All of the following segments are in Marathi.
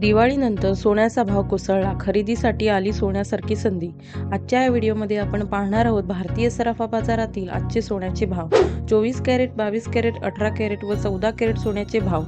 दिवाळीनंतर सोन्याचा भाव कोसळला. खरेदीसाठी आली सोन्यासारखी संधी. आजच्या या व्हिडिओमध्ये आपण पाहणार आहोत भारतीय सराफा बाजारातील आजचे सोन्याचे भाव. चोवीस कॅरेट बावीस कॅरेट अठरा कॅरेट व चौदा कॅरेट सोन्याचे भाव.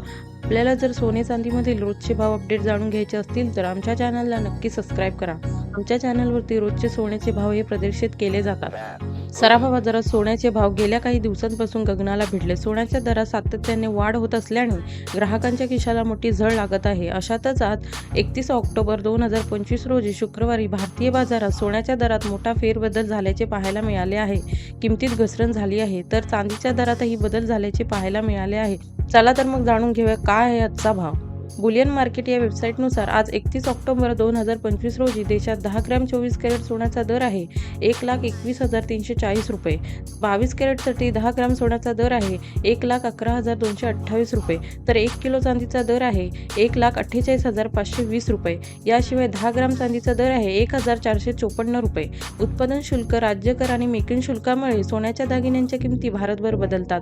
आपल्याला जर सोने चांदीमधील रोजचे भाव अपडेट जाणून घ्यायचे असतील तर आमच्या चॅनलला नक्की सबस्क्राईब करा. आमच्या चॅनलवरती रोजचे सोन्याचे भाव हे प्रदर्शित केले जातात. सराफा बाजारात सोन्याचे भाव गेल्या काही दिवसांपासून गगनाला भिडले. सोन्याच्या दरात सातत्याने वाढ होत असल्याने ग्राहकांच्या खिशाला मोठी झळ लागत आहे. अशातच आज एकतीस ऑक्टोबर दोन हजार पंचवीस रोजी शुक्रवारी भारतीय बाजारात सोन्याच्या दरात मोठा फेरबदल झाल्याचे पाहायला मिळाले आहे. किमतीत घसरण झाली आहे तर चांदीच्या दरातही बदल झाल्याचे पाहायला मिळाले आहे. चला तर मग जाणून घेऊया काय आहे आजचा भाव. बुलियन मार्केट या वेबसाईटनुसार आज एकतीस ऑक्टोबर दोन हजार पंचवीस रोजी देशात दहा ग्रॅम चोवीस कॅरेट सोन्याचा दर आहे. एक लाख एकवीस हजार तीनशे चाळीस रुपये. बावीस कॅरेटसाठी दहा ग्रॅम सोन्याचा दर आहे. एक लाख अकरा हजार दोनशे अठ्ठावीस रुपये. तर एक किलो चांदीचा दर आहे. एक लाख अठ्ठेचाळीस हजार पाचशे वीस रुपये. याशिवाय दहा ग्राम चांदीचा दर आहे. एक हजार चारशे चोपन्न रुपये. उत्पादन शुल्क राज्यकर आणि मेकिंग शुल्कामुळे सोन्याच्या दागिन्यांच्या किमती भारतभर बदलतात.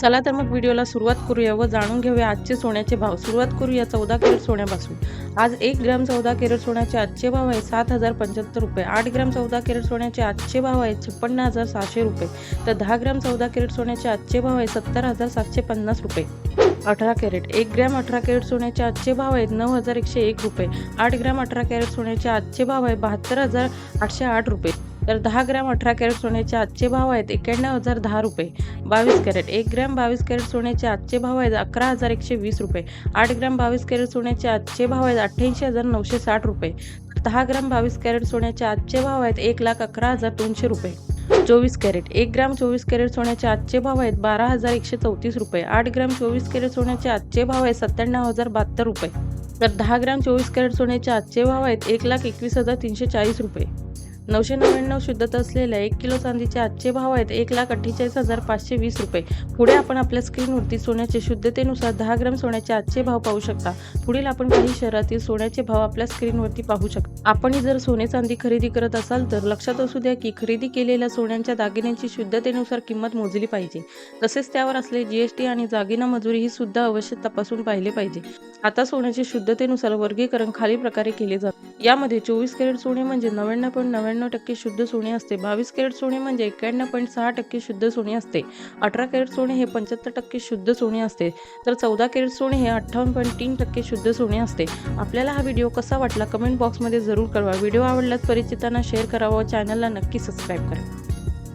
चला तर मग व्हिडिओला सुरुवात करूया व जाणून घेऊया आजचे सोन्याचे भाव. सुरुवात करूया चौदा कॅरेट सोन्यापासून. आज एक ग्रॅम चौदा कॅरेट सोन्याचे आजचे भाव आहे सात हजार पंच्याहत्तर रुपये. आठ ग्रॅम चौदा कॅरेट सोन्याचे आजचे भाव आहे छप्पन्न हजार सहाशे रुपये. तर दहा ग्रॅम चौदा कॅरेट सोन्याचे आजचे भाव आहे सत्तर हजार सातशे पन्नास रुपये. अठरा कॅरेट. एक ग्रॅम अठरा कॅरेट सोन्याचे आजचे भाव आहेत नऊ हजार एकशे एक रुपये. आठ ग्रॅम अठरा कॅरेट सोन्याचे आजचे भाव आहे बहात्तर हजार आठशे आठ रुपये. तर दहा ग्रॅम अठरा कॅरेट सोन्याचे आजचे भाव आहेत एक्याण्णव हजार दहा रुपये. बावीस कॅरेट एक ग्रॅम बावीस कॅरेट सोन्याचे आजचे भाव आहेत अकरा हजार एकशे वीस रुपये. आठ ग्रॅम बावीस कॅरेट सोन्याचे आजचे भाव आहेत अठ्ठ्याऐंशी हजार नऊशे साठ रुपये. दहा ग्रॅम बावीस कॅरेट सोन्याचे आजचे भाव आहेत एक लाख अकरा हजार दोनशे रुपये. चोवीस कॅरेट एक ग्रॅम चोवीस कॅरेट सोन्याचे आजचे भाव आहेत बारा हजार एकशे चौतीस रुपये. आठ ग्रॅम चोवीस कॅरेट सोन्याचे आजचे भाव आहेत सत्त्याण्णव हजार बहात्तर रुपये. तर दहा ग्रॅम चोवीस कॅरेट सोन्याचे आजचे भाव आहेत एक लाख एकवीस हजार तीनशे चाळीस रुपये. नऊशे नव्याण्णव शुद्धता असलेल्या एक किलो चांदीचे आजचे भाव आहेत एक लाख अठ्ठेचाळीस हजार पाचशे वीस रुपये. पुढे आपण आपल्या स्क्रीनवरती सोन्याचे शुद्धतेनुसार दहा ग्रॅम सोन्याचे आजचे भाव पाहू शकता. पुढील आपण काही शहरातील सोन्याचे भाव आपल्या स्क्रीनवरती पाहू शकता. आपण जर सोने चांदी खरेदी करत असाल तर लक्षात असू द्या की खरेदी केलेल्या सोन्यांच्या दागिन्यांची शुद्धतेनुसार किंमत मोजली पाहिजे. तसेच त्यावर असलेली जीएसटी आणि दागिना मजुरी ही सुद्धा अवश्य तपासून पाहिले पाहिजे. आता सोन्याचे शुद्धतेनुसार वर्गीकरण खाली प्रकारे केले जाते. यामध्ये चोवीस कॅरेट सोने म्हणजे नव्याण्णव पॉईंट नव्याण्णव टक्के शुद्ध सोने असते. बावीस कॅरेट सोने म्हणजे एक्याण्णव पॉईंट सहा टक्के शुद्ध सोने असते. अठरा कॅरेट सोने हे पंच्याहत्तर टक्के शुद्ध सोने असते. तर चौदा कॅरेट सोने हे अठ्ठावन्न पॉईंट तीन टक्के शुद्ध सोने असते. आपल्याला हा व्हिडिओ कसा वाटला कमेंट बॉक्समध्ये जरूर कळवा. व्हिडिओ आवडल्यास परिचितांना शेअर करावा. व चॅनलला नक्की सबस्क्राईब करा.